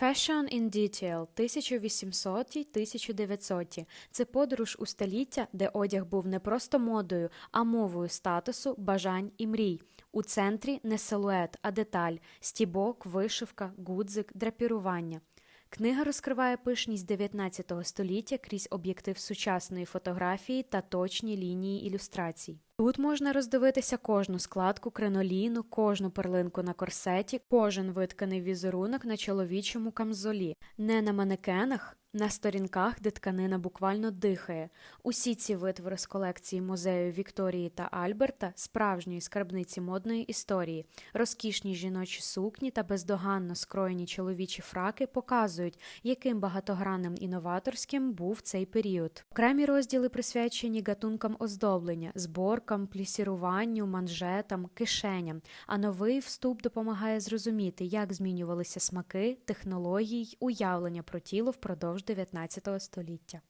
Fashion in Detail 1800-1900 – це подорож у століття, де одяг був не просто модою, а мовою статусу, бажань і мрій. У центрі не силует, а деталь – стібок, вишивка, гудзик, драпірування. Книга розкриває пишність 19 століття крізь об'єктив сучасної фотографії та точні лінії ілюстрацій. Тут можна роздивитися кожну складку криноліну, кожну перлинку на корсеті, кожен витканий візерунок на чоловічому камзолі, не на манекенах, на сторінках, де тканина буквально дихає. Усі ці витвори з колекції музею Вікторії та Альберта, справжньої скарбниці модної історії, розкішні жіночі сукні та бездоганно скроєні чоловічі фраки показують, яким багатогранним і новаторським був цей період. Окремі розділи присвячені гатункам оздоблення, зборкам, плісіруванню, манжетам, кишеням. А новий вступ допомагає зрозуміти, як змінювалися смаки, технології й уявлення про тіло впродовж 19 століття.